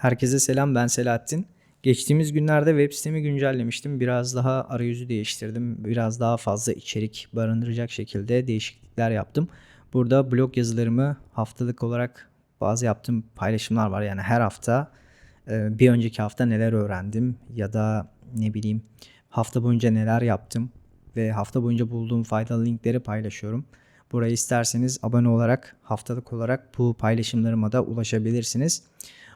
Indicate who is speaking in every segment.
Speaker 1: Herkese selam ben Selahattin. Geçtiğimiz günlerde web sitemi güncellemiştim. Biraz daha arayüzü değiştirdim. Biraz daha fazla içerik barındıracak şekilde değişiklikler yaptım. Burada blog yazılarımı haftalık olarak bazı yaptığım paylaşımlar var. Yani her hafta e, bir önceki hafta neler öğrendim ya da ne bileyim hafta boyunca neler yaptım ve hafta boyunca bulduğum faydalı linkleri paylaşıyorum. Buraya isterseniz abone olarak haftalık olarak bu paylaşımlarıma da ulaşabilirsiniz.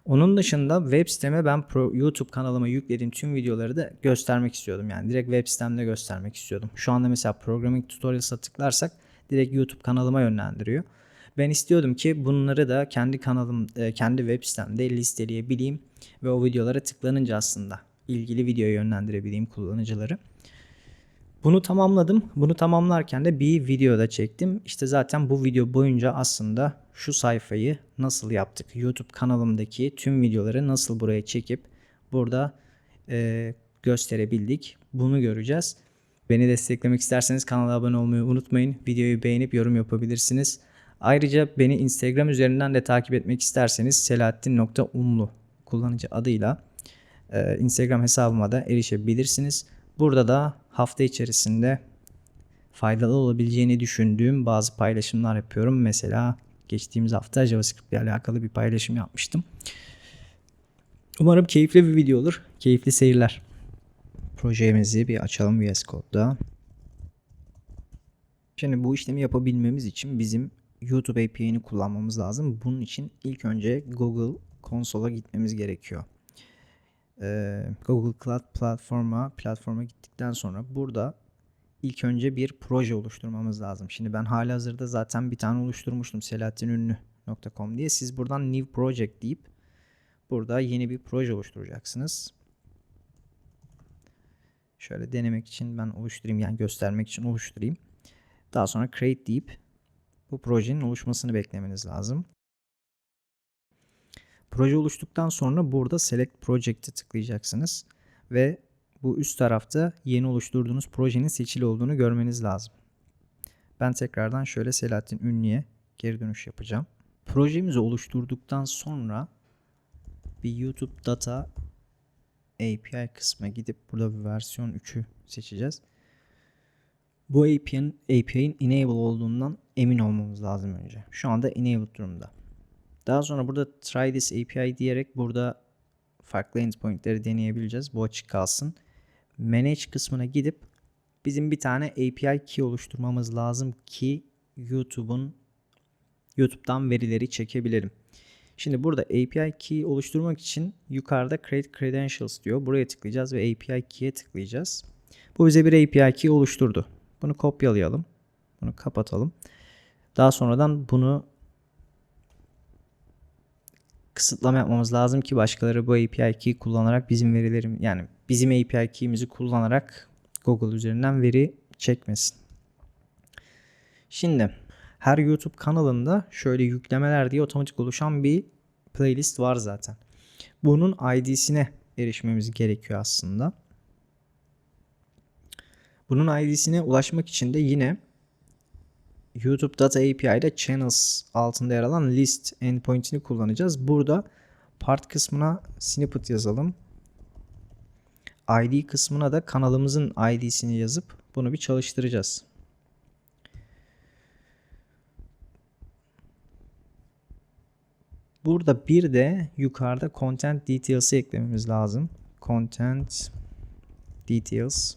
Speaker 1: Onun dışında web siteme ben pro, YouTube kanalıma yüklediğim tüm videoları da göstermek istiyordum. Yani direkt web sitemde göstermek istiyordum. Şu anda mesela programming tutorials'a tıklarsak direkt YouTube kanalıma yönlendiriyor. Ben istiyordum ki bunları da kendi kanalım, e, kendi web sitemde listeleyebileyim ve o videolara tıklanınca aslında ilgili videoya yönlendirebileyim kullanıcıları. Bunu tamamladım. Bunu tamamlarken de bir video da çektim. İşte zaten bu video boyunca aslında şu sayfayı nasıl yaptık? YouTube kanalımdaki tüm videoları nasıl buraya çekip burada e, gösterebildik? Bunu göreceğiz. Beni desteklemek isterseniz kanala abone olmayı unutmayın. Videoyu beğenip yorum yapabilirsiniz. Ayrıca beni Instagram üzerinden de takip etmek isterseniz selahattin.umlu kullanıcı adıyla e, Instagram hesabıma da erişebilirsiniz. Burada da hafta içerisinde faydalı olabileceğini düşündüğüm bazı paylaşımlar yapıyorum. Mesela geçtiğimiz hafta JavaScript ile alakalı bir paylaşım yapmıştım. Umarım keyifli bir video olur. Keyifli seyirler. Projemizi bir açalım VS Code'da. Şimdi bu işlemi yapabilmemiz için bizim YouTube API'ni kullanmamız lazım. Bunun için ilk önce Google konsola gitmemiz gerekiyor. Ee, Google Cloud platforma platforma gittikten sonra burada ilk önce bir proje oluşturmamız lazım. Şimdi ben hali hazırda zaten bir tane oluşturmuştum selahattinünlü.com diye. Siz buradan new project deyip burada yeni bir proje oluşturacaksınız. Şöyle denemek için ben oluşturayım yani göstermek için oluşturayım. Daha sonra create deyip bu projenin oluşmasını beklemeniz lazım. Proje oluştuktan sonra burada Select Project'e tıklayacaksınız ve bu üst tarafta yeni oluşturduğunuz projenin seçili olduğunu görmeniz lazım. Ben tekrardan şöyle Selahattin Ünlü'ye geri dönüş yapacağım. Projemizi oluşturduktan sonra bir YouTube Data API kısmına gidip burada bir versiyon 3'ü seçeceğiz. Bu API'nin API'nin enable olduğundan emin olmamız lazım önce. Şu anda enabled durumda. Daha sonra burada try this API diyerek burada farklı endpointleri deneyebileceğiz. Bu açık kalsın. Manage kısmına gidip bizim bir tane API key oluşturmamız lazım ki YouTube'un YouTube'dan verileri çekebilirim. Şimdi burada API key oluşturmak için yukarıda create credentials diyor. Buraya tıklayacağız ve API key'e tıklayacağız. Bu bize bir API key oluşturdu. Bunu kopyalayalım. Bunu kapatalım. Daha sonradan bunu kısıtlama yapmamız lazım ki başkaları bu API key kullanarak bizim verilerim yani bizim API key'imizi kullanarak Google üzerinden veri çekmesin. Şimdi her YouTube kanalında şöyle yüklemeler diye otomatik oluşan bir playlist var zaten. Bunun ID'sine erişmemiz gerekiyor aslında. Bunun ID'sine ulaşmak için de yine YouTube Data API'de Channels altında yer alan list endpoint'ini kullanacağız. Burada part kısmına snippet yazalım. ID kısmına da kanalımızın ID'sini yazıp bunu bir çalıştıracağız. Burada bir de yukarıda content details'ı eklememiz lazım. Content details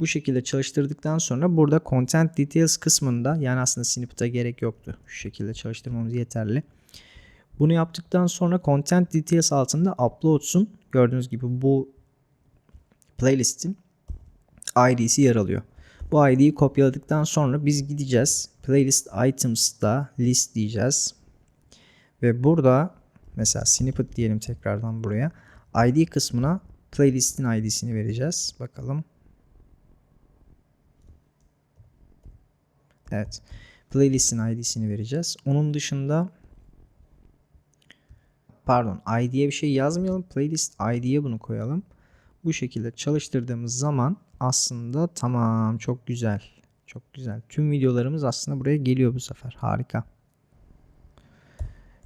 Speaker 1: bu şekilde çalıştırdıktan sonra burada content details kısmında yani aslında snippet'a gerek yoktu. Şu şekilde çalıştırmamız yeterli. Bunu yaptıktan sonra content details altında uploads'un gördüğünüz gibi bu playlistin ID'si yer alıyor. Bu ID'yi kopyaladıktan sonra biz gideceğiz. Playlist items'da list diyeceğiz. Ve burada mesela snippet diyelim tekrardan buraya. ID kısmına playlist'in ID'sini vereceğiz. Bakalım. Evet. Playlist'in ID'sini vereceğiz. Onun dışında pardon ID'ye bir şey yazmayalım. Playlist ID'ye bunu koyalım. Bu şekilde çalıştırdığımız zaman aslında tamam çok güzel. Çok güzel. Tüm videolarımız aslında buraya geliyor bu sefer. Harika.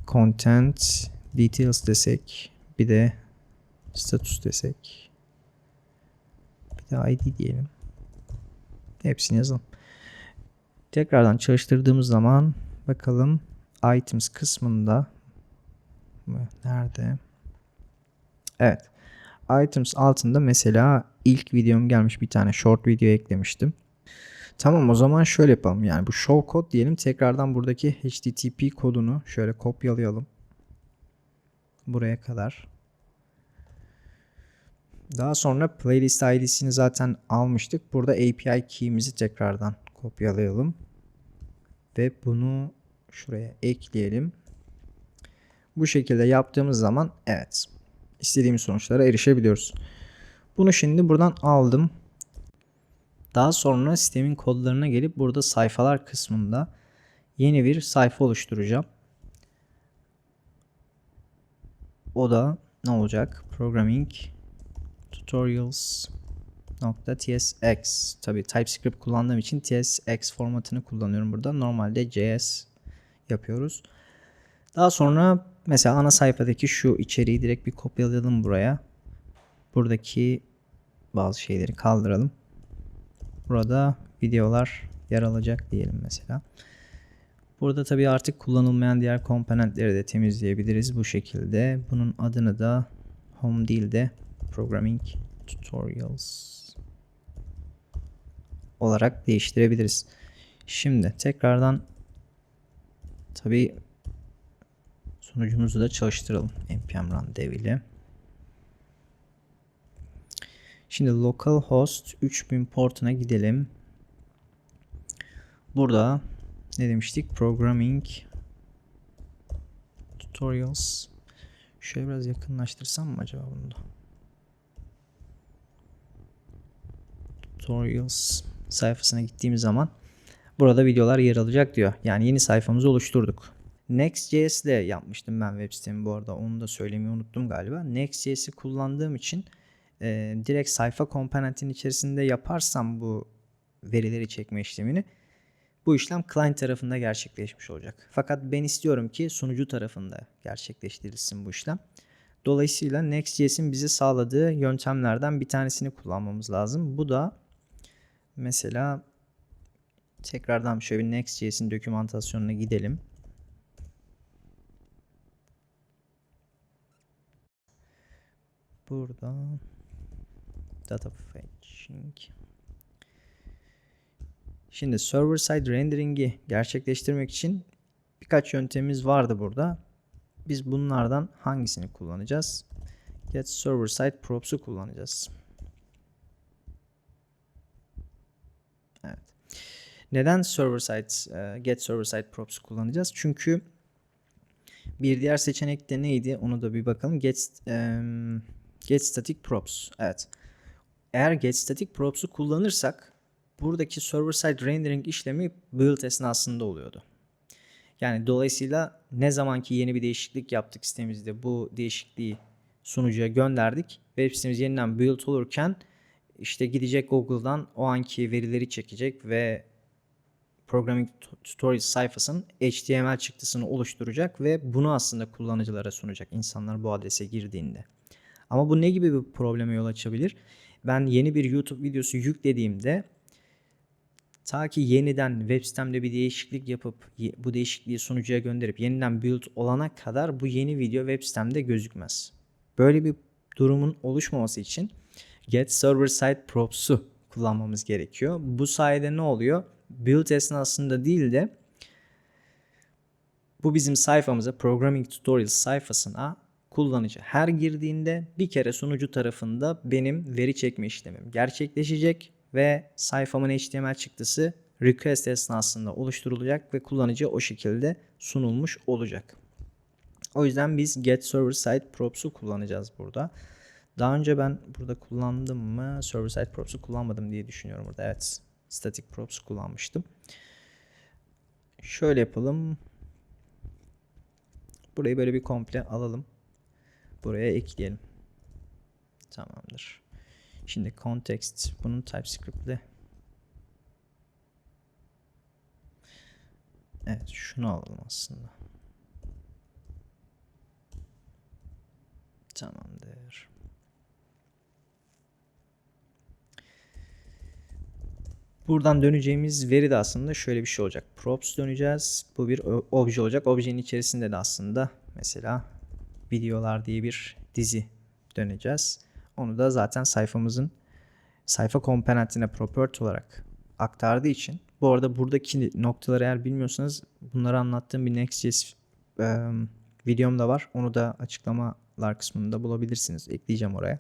Speaker 1: Content details desek bir de status desek bir de id diyelim. Hepsini yazalım. Tekrardan çalıştırdığımız zaman bakalım items kısmında mı? Nerede? Evet. Items altında mesela ilk videom gelmiş bir tane short video eklemiştim. Tamam o zaman şöyle yapalım. Yani bu show code diyelim. Tekrardan buradaki HTTP kodunu şöyle kopyalayalım. Buraya kadar. Daha sonra playlist ID'sini zaten almıştık. Burada API key'imizi tekrardan kopyalayalım. Ve bunu şuraya ekleyelim. Bu şekilde yaptığımız zaman evet istediğimiz sonuçlara erişebiliyoruz. Bunu şimdi buradan aldım. Daha sonra sistemin kodlarına gelip burada sayfalar kısmında yeni bir sayfa oluşturacağım. O da ne olacak? Programming tutorials .tsx tabi TypeScript kullandığım için tsx formatını kullanıyorum burada. Normalde JS yapıyoruz. Daha sonra mesela ana sayfadaki şu içeriği direkt bir kopyalayalım buraya. Buradaki bazı şeyleri kaldıralım. Burada videolar yer alacak diyelim mesela. Burada tabii artık kullanılmayan diğer komponentleri de temizleyebiliriz bu şekilde. Bunun adını da home değil de programming tutorials olarak değiştirebiliriz. Şimdi tekrardan tabii sunucumuzu da çalıştıralım npm run dev ile. Şimdi localhost 3000 portuna gidelim. Burada ne demiştik? Programming tutorials. Şöyle biraz yakınlaştırsam mı acaba bunu da? Tutorials sayfasına gittiğimiz zaman burada videolar yer alacak diyor. Yani yeni sayfamızı oluşturduk. Next.js ile yapmıştım ben web sitemi bu arada. Onu da söylemeyi unuttum galiba. Next.js'i kullandığım için e, direkt sayfa komponentinin içerisinde yaparsam bu verileri çekme işlemini bu işlem client tarafında gerçekleşmiş olacak. Fakat ben istiyorum ki sunucu tarafında gerçekleştirilsin bu işlem. Dolayısıyla Next.js'in bize sağladığı yöntemlerden bir tanesini kullanmamız lazım. Bu da mesela tekrardan şöyle bir Next.js'in dokümantasyonuna gidelim. Burada data fetching Şimdi server side rendering'i gerçekleştirmek için birkaç yöntemimiz vardı burada. Biz bunlardan hangisini kullanacağız? Get server side props'u kullanacağız. Evet. Neden server side get server side props kullanacağız? Çünkü bir diğer seçenek de neydi? Onu da bir bakalım. Get get static props. Evet. Eğer get static props'u kullanırsak buradaki server side rendering işlemi build esnasında oluyordu. Yani dolayısıyla ne zamanki yeni bir değişiklik yaptık sitemizde bu değişikliği sunucuya gönderdik. Web sitemiz yeniden build olurken işte gidecek Google'dan o anki verileri çekecek ve Programming Tutorials sayfasının HTML çıktısını oluşturacak ve bunu aslında kullanıcılara sunacak insanlar bu adrese girdiğinde. Ama bu ne gibi bir probleme yol açabilir? Ben yeni bir YouTube videosu yüklediğimde ta ki yeniden web sitemde bir değişiklik yapıp bu değişikliği sunucuya gönderip yeniden build olana kadar bu yeni video web sitemde gözükmez. Böyle bir durumun oluşmaması için get server side props'u kullanmamız gerekiyor. Bu sayede ne oluyor? Build esnasında değil de bu bizim sayfamıza programming tutorials sayfasına kullanıcı her girdiğinde bir kere sunucu tarafında benim veri çekme işlemim gerçekleşecek ve sayfamın HTML çıktısı request esnasında oluşturulacak ve kullanıcı o şekilde sunulmuş olacak. O yüzden biz get server side props'u kullanacağız burada. Daha önce ben burada kullandım mı? Server side props'u kullanmadım diye düşünüyorum burada. Evet. Static props kullanmıştım. Şöyle yapalım. Burayı böyle bir komple alalım. Buraya ekleyelim. Tamamdır. Şimdi context bunun TypeScript ile Evet şunu alalım aslında. Tamamdır. Buradan döneceğimiz veri de aslında şöyle bir şey olacak. Props döneceğiz. Bu bir obje olacak. Objenin içerisinde de aslında mesela videolar diye bir dizi döneceğiz. Onu da zaten sayfamızın sayfa komponentine property olarak aktardığı için bu arada buradaki noktaları eğer bilmiyorsanız bunları anlattığım bir Next.js e, videom da var. Onu da açıklamalar kısmında bulabilirsiniz. Ekleyeceğim oraya.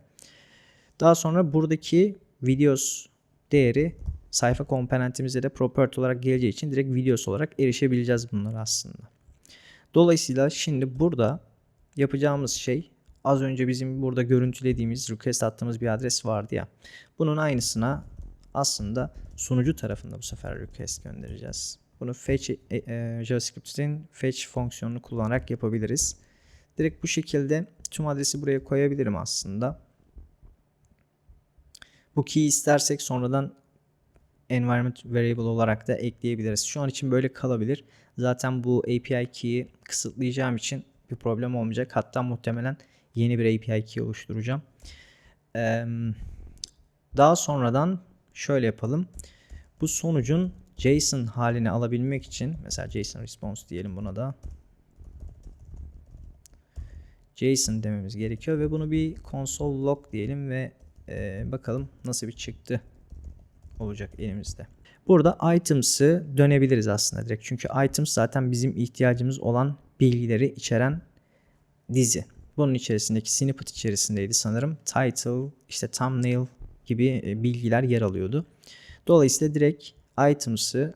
Speaker 1: Daha sonra buradaki videos değeri sayfa komponentimize de property olarak geleceği için direkt videos olarak erişebileceğiz bunlara aslında. Dolayısıyla şimdi burada yapacağımız şey az önce bizim burada görüntülediğimiz request attığımız bir adres vardı ya. Bunun aynısına aslında sunucu tarafında bu sefer request göndereceğiz. Bunu fetch e, e, JavaScript'in fetch fonksiyonunu kullanarak yapabiliriz. Direkt bu şekilde tüm adresi buraya koyabilirim aslında. Bu key istersek sonradan environment variable olarak da ekleyebiliriz. Şu an için böyle kalabilir. Zaten bu API key'i kısıtlayacağım için bir problem olmayacak. Hatta muhtemelen yeni bir API key oluşturacağım. Daha sonradan şöyle yapalım. Bu sonucun JSON halini alabilmek için mesela JSON response diyelim buna da. JSON dememiz gerekiyor ve bunu bir console log diyelim ve bakalım nasıl bir çıktı olacak elimizde. Burada items'ı dönebiliriz aslında direkt. Çünkü items zaten bizim ihtiyacımız olan bilgileri içeren dizi. Bunun içerisindeki snippet içerisindeydi sanırım. Title, işte thumbnail gibi e, bilgiler yer alıyordu. Dolayısıyla direkt items'ı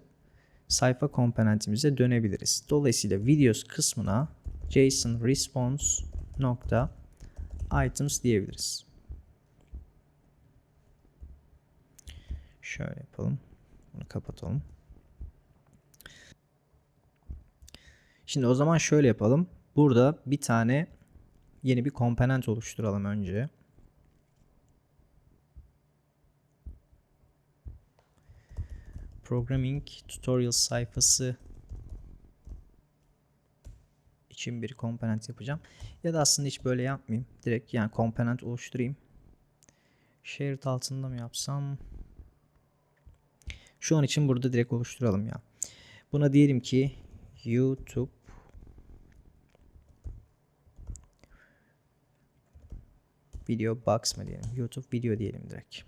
Speaker 1: sayfa komponentimize dönebiliriz. Dolayısıyla videos kısmına JSON response nokta items diyebiliriz. Şöyle yapalım. Bunu kapatalım. Şimdi o zaman şöyle yapalım. Burada bir tane yeni bir komponent oluşturalım önce. Programming tutorial sayfası için bir komponent yapacağım. Ya da aslında hiç böyle yapmayayım. Direkt yani komponent oluşturayım. Shared altında mı yapsam? Şu an için burada direkt oluşturalım ya. Buna diyelim ki YouTube Video Box mı diyelim? YouTube video diyelim direkt.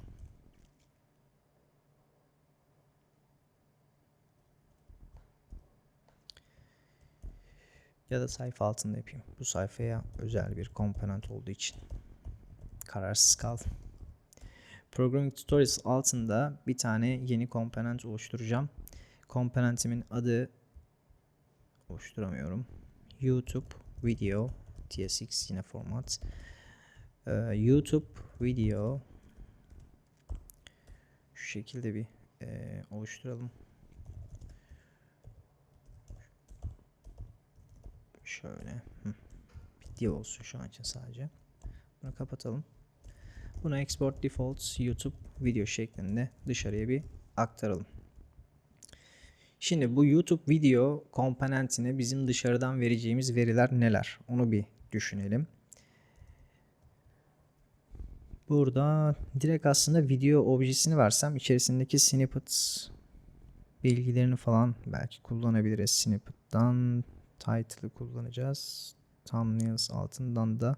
Speaker 1: Ya da sayfa altında yapayım. Bu sayfaya özel bir komponent olduğu için kararsız kaldım. Programming Tutorials altında bir tane yeni komponent oluşturacağım. Komponentimin adı oluşturamıyorum. YouTube Video TSX yine format. Ee, YouTube Video şu şekilde bir e, oluşturalım. Şöyle. Hı. Video olsun şu an için sadece. Bunu kapatalım. Bunu export defaults YouTube video şeklinde dışarıya bir aktaralım. Şimdi bu YouTube video komponentine bizim dışarıdan vereceğimiz veriler neler? Onu bir düşünelim. Burada direkt aslında video objesini versem içerisindeki snippets bilgilerini falan belki kullanabiliriz. Snippet'tan title'ı kullanacağız. Thumbnails altından da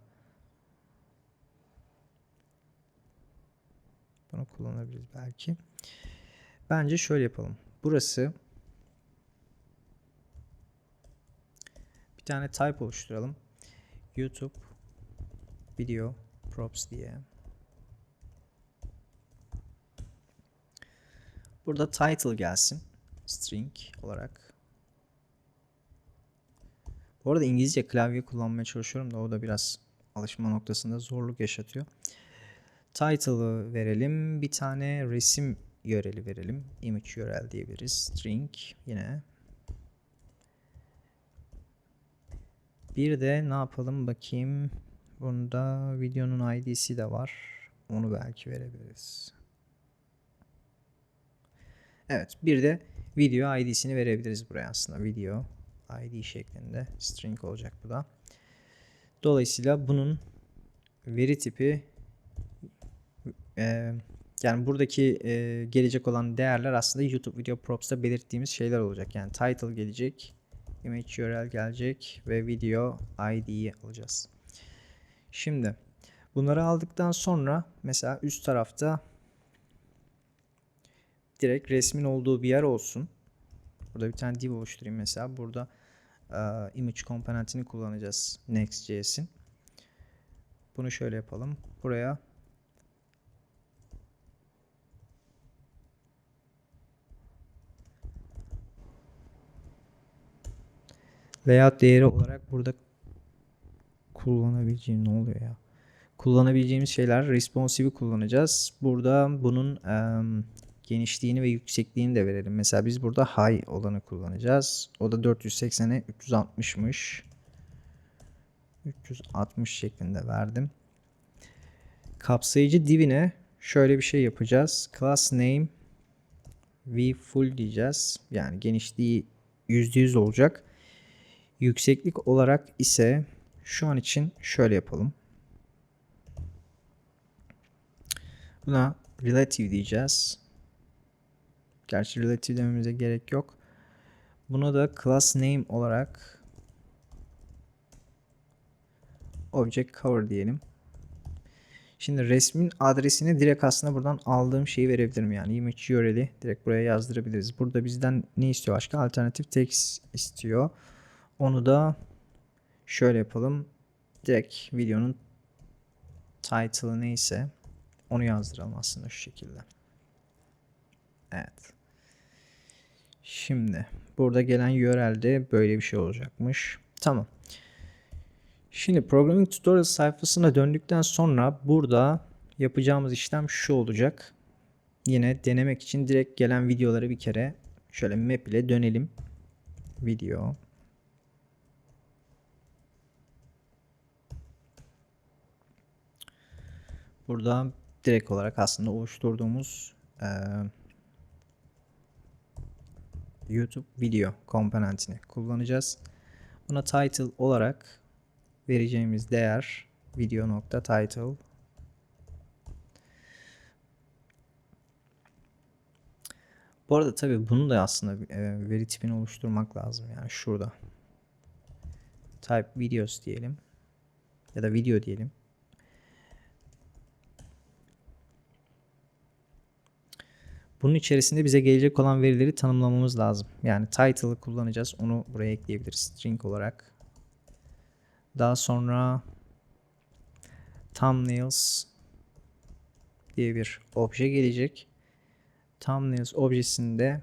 Speaker 1: Bunu kullanabiliriz belki. Bence şöyle yapalım. Burası bir tane type oluşturalım. YouTube video props diye. Burada title gelsin. String olarak. Bu arada İngilizce klavye kullanmaya çalışıyorum da o da biraz alışma noktasında zorluk yaşatıyor. Title'ı verelim. Bir tane resim URL'i verelim. Image URL diyebiliriz. String yine. Bir de ne yapalım bakayım. Bunda videonun ID'si de var. Onu belki verebiliriz. Evet bir de video ID'sini verebiliriz buraya aslında. Video ID şeklinde string olacak bu da. Dolayısıyla bunun veri tipi e, yani buradaki e, gelecek olan değerler aslında YouTube Video Props'ta belirttiğimiz şeyler olacak. Yani title gelecek, image URL gelecek ve video ID'yi alacağız. Şimdi bunları aldıktan sonra mesela üst tarafta direkt resmin olduğu bir yer olsun. Burada bir tane div oluşturayım mesela. Burada e, image komponentini kullanacağız Next.js'in. Bunu şöyle yapalım. Buraya layout değeri olarak burada kullanabileceğim ne oluyor ya? Kullanabileceğimiz şeyler responsive'i kullanacağız. Burada bunun em, genişliğini ve yüksekliğini de verelim. Mesela biz burada high olanı kullanacağız. O da 480'e 360'mış. 360 şeklinde verdim. Kapsayıcı divine şöyle bir şey yapacağız. Class name v full diyeceğiz. Yani genişliği %100 olacak. Yükseklik olarak ise şu an için şöyle yapalım. Buna relative diyeceğiz. Gerçi relative dememize gerek yok. Buna da class name olarak object cover diyelim. Şimdi resmin adresini direkt aslında buradan aldığım şeyi verebilirim. Yani image URL'i direkt buraya yazdırabiliriz. Burada bizden ne istiyor başka? Alternatif text istiyor. Onu da şöyle yapalım. Direkt videonun title'ı neyse onu yazdıralım aslında şu şekilde. Evet. Şimdi burada gelen URL'de böyle bir şey olacakmış. Tamam. Şimdi programming tutorial sayfasına döndükten sonra burada yapacağımız işlem şu olacak. Yine denemek için direkt gelen videoları bir kere şöyle map ile dönelim. Video. Burada direkt olarak aslında oluşturduğumuz e, YouTube video komponentini kullanacağız. Buna title olarak vereceğimiz değer video.title Bu arada tabi bunu da aslında e, veri tipini oluşturmak lazım yani şurada. Type videos diyelim ya da video diyelim. Bunun içerisinde bize gelecek olan verileri tanımlamamız lazım. Yani title'ı kullanacağız. Onu buraya ekleyebiliriz string olarak. Daha sonra thumbnails diye bir obje gelecek. Thumbnails objesinde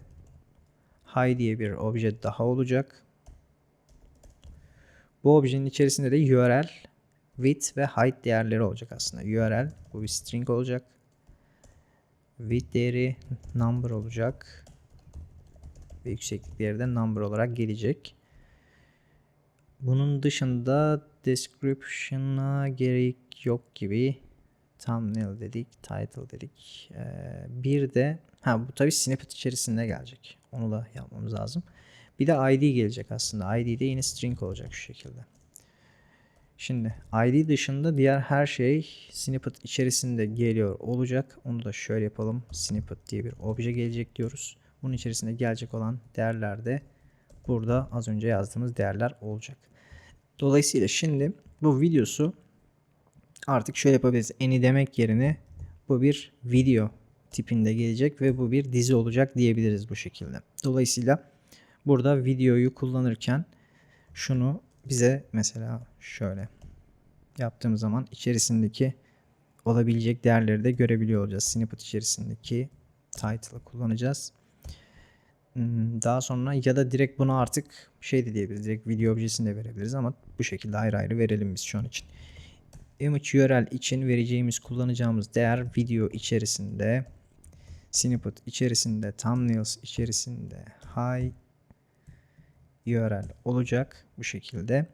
Speaker 1: high diye bir obje daha olacak. Bu objenin içerisinde de URL, width ve height değerleri olacak aslında. URL bu bir string olacak. Width değeri number olacak. Ve yükseklik değeri de number olarak gelecek. Bunun dışında description'a gerek yok gibi. Thumbnail dedik, title dedik. Ee, bir de ha bu tabi snippet içerisinde gelecek. Onu da yapmamız lazım. Bir de ID gelecek aslında. ID de yine string olacak şu şekilde. Şimdi ID dışında diğer her şey snippet içerisinde geliyor olacak. Onu da şöyle yapalım. Snippet diye bir obje gelecek diyoruz. Bunun içerisinde gelecek olan değerler de burada az önce yazdığımız değerler olacak. Dolayısıyla şimdi bu videosu artık şöyle yapabiliriz. Eni demek yerine bu bir video tipinde gelecek ve bu bir dizi olacak diyebiliriz bu şekilde. Dolayısıyla burada videoyu kullanırken şunu bize mesela şöyle yaptığımız zaman içerisindeki olabilecek değerleri de görebiliyor olacağız. Snippet içerisindeki title'ı kullanacağız. Hmm, daha sonra ya da direkt bunu artık şey de diyebiliriz. Direkt video objesini de verebiliriz ama bu şekilde ayrı ayrı verelim biz şu an için. Image URL için vereceğimiz kullanacağımız değer video içerisinde snippet içerisinde thumbnails içerisinde high URL olacak bu şekilde.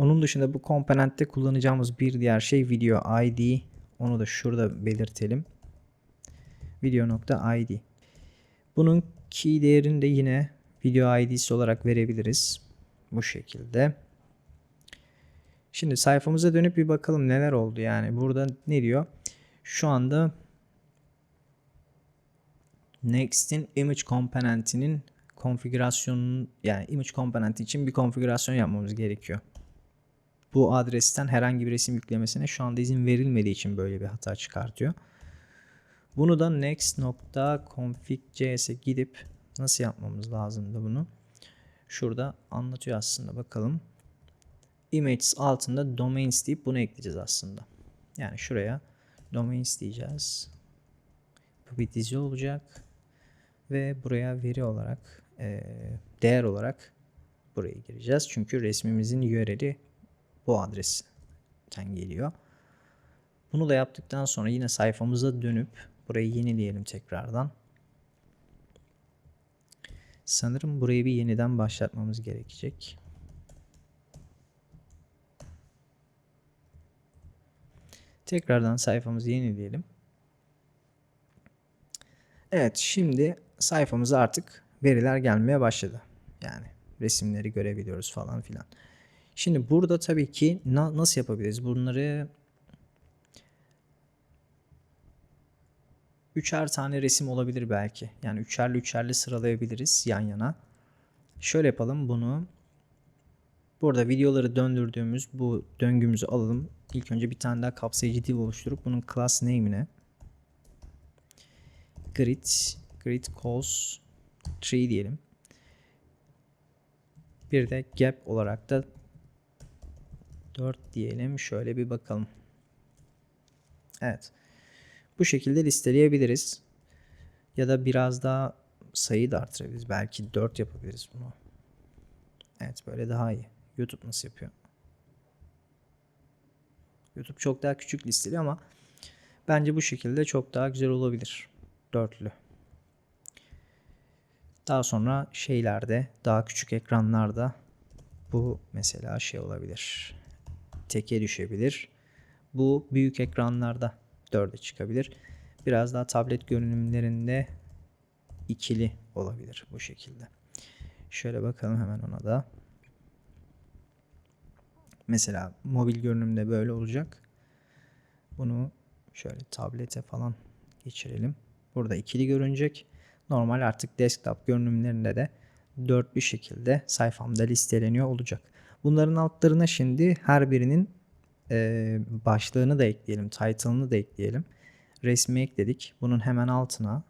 Speaker 1: Onun dışında bu komponentte kullanacağımız bir diğer şey video ID. Onu da şurada belirtelim. Video.id. Bunun key değerini de yine video ID'si olarak verebiliriz. Bu şekilde. Şimdi sayfamıza dönüp bir bakalım neler oldu yani. Burada ne diyor? Şu anda Next'in image komponentinin konfigürasyonunun yani image komponenti için bir konfigürasyon yapmamız gerekiyor. Bu adresten herhangi bir resim yüklemesine şu anda izin verilmediği için böyle bir hata çıkartıyor. Bunu da next.config.js'e gidip nasıl yapmamız lazımdı bunu? Şurada anlatıyor aslında bakalım. Images altında domains deyip bunu ekleyeceğiz aslında. Yani şuraya domains diyeceğiz. Bu bir dizi olacak. Ve buraya veri olarak e, değer olarak buraya gireceğiz. Çünkü resmimizin URL'i bu adresten geliyor. Bunu da yaptıktan sonra yine sayfamıza dönüp burayı yenileyelim tekrardan. Sanırım burayı bir yeniden başlatmamız gerekecek. Tekrardan sayfamızı yenileyelim. Evet şimdi sayfamıza artık veriler gelmeye başladı. Yani resimleri görebiliyoruz falan filan. Şimdi burada tabii ki na nasıl yapabiliriz? Bunları üçer tane resim olabilir belki. Yani üçerli üçerli sıralayabiliriz yan yana. Şöyle yapalım bunu. Burada videoları döndürdüğümüz bu döngümüzü alalım. İlk önce bir tane daha kapsayıcı div oluşturup bunun class name'ine grid grid calls tree diyelim. Bir de gap olarak da 4 diyelim. Şöyle bir bakalım. Evet. Bu şekilde listeleyebiliriz. Ya da biraz daha sayı da artırabiliriz. Belki 4 yapabiliriz bunu. Evet böyle daha iyi. YouTube nasıl yapıyor? YouTube çok daha küçük listeli ama bence bu şekilde çok daha güzel olabilir. Dörtlü. Daha sonra şeylerde daha küçük ekranlarda bu mesela şey olabilir. Teke düşebilir. Bu büyük ekranlarda dörde çıkabilir. Biraz daha tablet görünümlerinde ikili olabilir bu şekilde. Şöyle bakalım hemen ona da. Mesela mobil görünümde böyle olacak. Bunu şöyle tablete falan geçirelim. Burada ikili görünecek. Normal artık desktop görünümlerinde de dörtlü şekilde sayfamda listeleniyor olacak. Bunların altlarına şimdi her birinin e, başlığını da ekleyelim, title'ını da ekleyelim. Resmi ekledik. Bunun hemen altına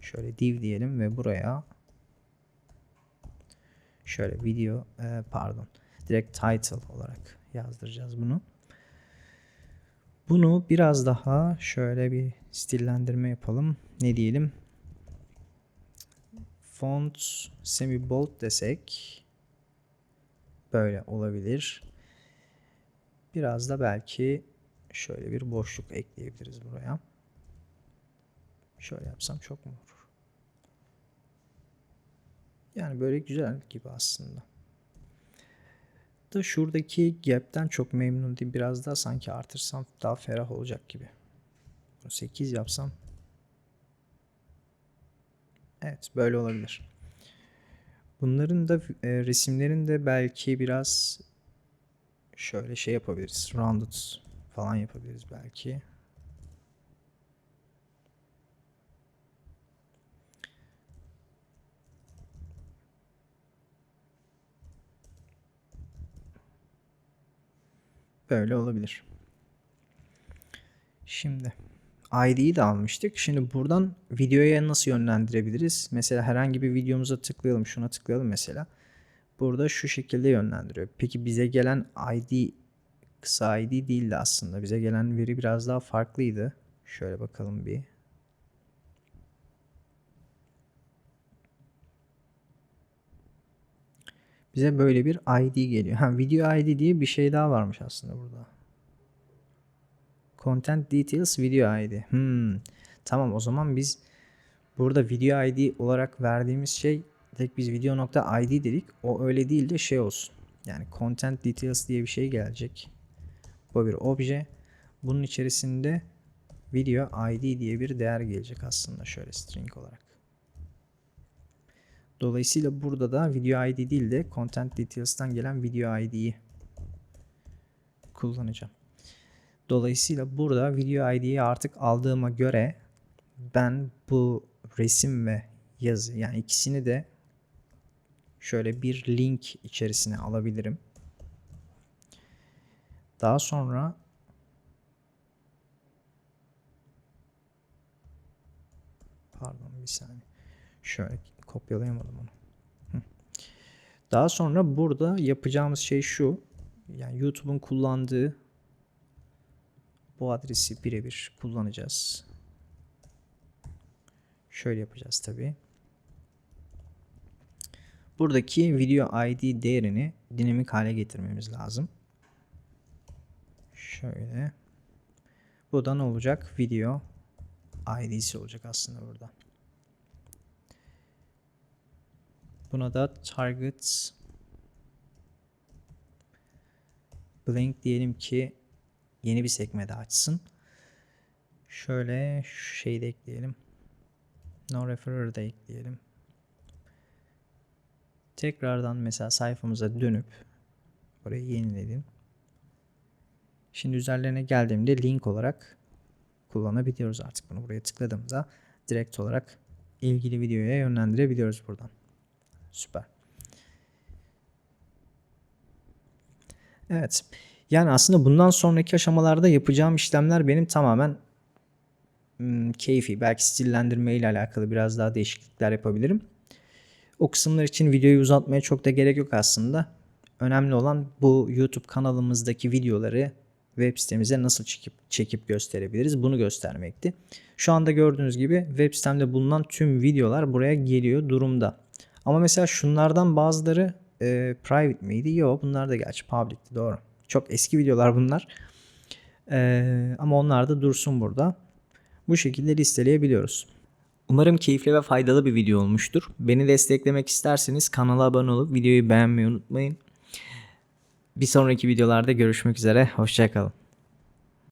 Speaker 1: şöyle div diyelim ve buraya şöyle video e, pardon direkt title olarak yazdıracağız bunu. Bunu biraz daha şöyle bir stillendirme yapalım. Ne diyelim? Font semi bold desek böyle olabilir. Biraz da belki şöyle bir boşluk ekleyebiliriz buraya. Şöyle yapsam çok mu olur? Yani böyle güzel gibi aslında. Da şuradaki gap'ten çok memnun değilim. Biraz daha sanki artırsam daha ferah olacak gibi. 8 yapsam. Evet böyle olabilir. Bunların da e, resimlerin de belki biraz şöyle şey yapabiliriz. Rounded falan yapabiliriz belki. Böyle olabilir. Şimdi ID'yi de almıştık. Şimdi buradan videoya nasıl yönlendirebiliriz? Mesela herhangi bir videomuza tıklayalım. Şuna tıklayalım mesela. Burada şu şekilde yönlendiriyor. Peki bize gelen ID kısa ID değildi aslında. Bize gelen veri biraz daha farklıydı. Şöyle bakalım bir. Bize böyle bir ID geliyor. Ha video ID diye bir şey daha varmış aslında burada. Content Details Video ID. Hmm. Tamam o zaman biz burada Video ID olarak verdiğimiz şey tek biz video.id dedik. O öyle değil de şey olsun. Yani Content Details diye bir şey gelecek. Bu bir obje. Bunun içerisinde Video ID diye bir değer gelecek aslında şöyle string olarak. Dolayısıyla burada da Video ID değil de Content Details'tan gelen Video ID'yi kullanacağım. Dolayısıyla burada video ID'yi artık aldığıma göre ben bu resim ve yazı yani ikisini de şöyle bir link içerisine alabilirim. Daha sonra pardon bir saniye. Şöyle kopyalayamadım onu. Daha sonra burada yapacağımız şey şu. Yani YouTube'un kullandığı bu adresi birebir kullanacağız. Şöyle yapacağız tabi. Buradaki video ID değerini dinamik hale getirmemiz lazım. Şöyle. Bu da ne olacak? Video ID'si olacak aslında burada. Buna da target blank diyelim ki yeni bir sekmede açsın. Şöyle şu şeyi de ekleyelim. No referrer da ekleyelim. Tekrardan mesela sayfamıza dönüp orayı yeniledim. Şimdi üzerlerine geldiğimde link olarak kullanabiliyoruz artık bunu. Buraya tıkladığımda direkt olarak ilgili videoya yönlendirebiliyoruz buradan. Süper. Evet. Yani aslında bundan sonraki aşamalarda yapacağım işlemler benim tamamen hmm, keyfi. Belki stillendirme ile alakalı biraz daha değişiklikler yapabilirim. O kısımlar için videoyu uzatmaya çok da gerek yok aslında. Önemli olan bu YouTube kanalımızdaki videoları web sitemize nasıl çekip, çekip gösterebiliriz bunu göstermekti. Şu anda gördüğünüz gibi web sitemde bulunan tüm videolar buraya geliyor durumda. Ama mesela şunlardan bazıları e, private miydi? Yok bunlar da gerçi public'ti doğru. Çok eski videolar bunlar. E, ama onlar da dursun burada. Bu şekilde listeleyebiliyoruz. Umarım keyifli ve faydalı bir video olmuştur. Beni desteklemek isterseniz kanala abone olup videoyu beğenmeyi unutmayın. Bir sonraki videolarda görüşmek üzere. Hoşçakalın.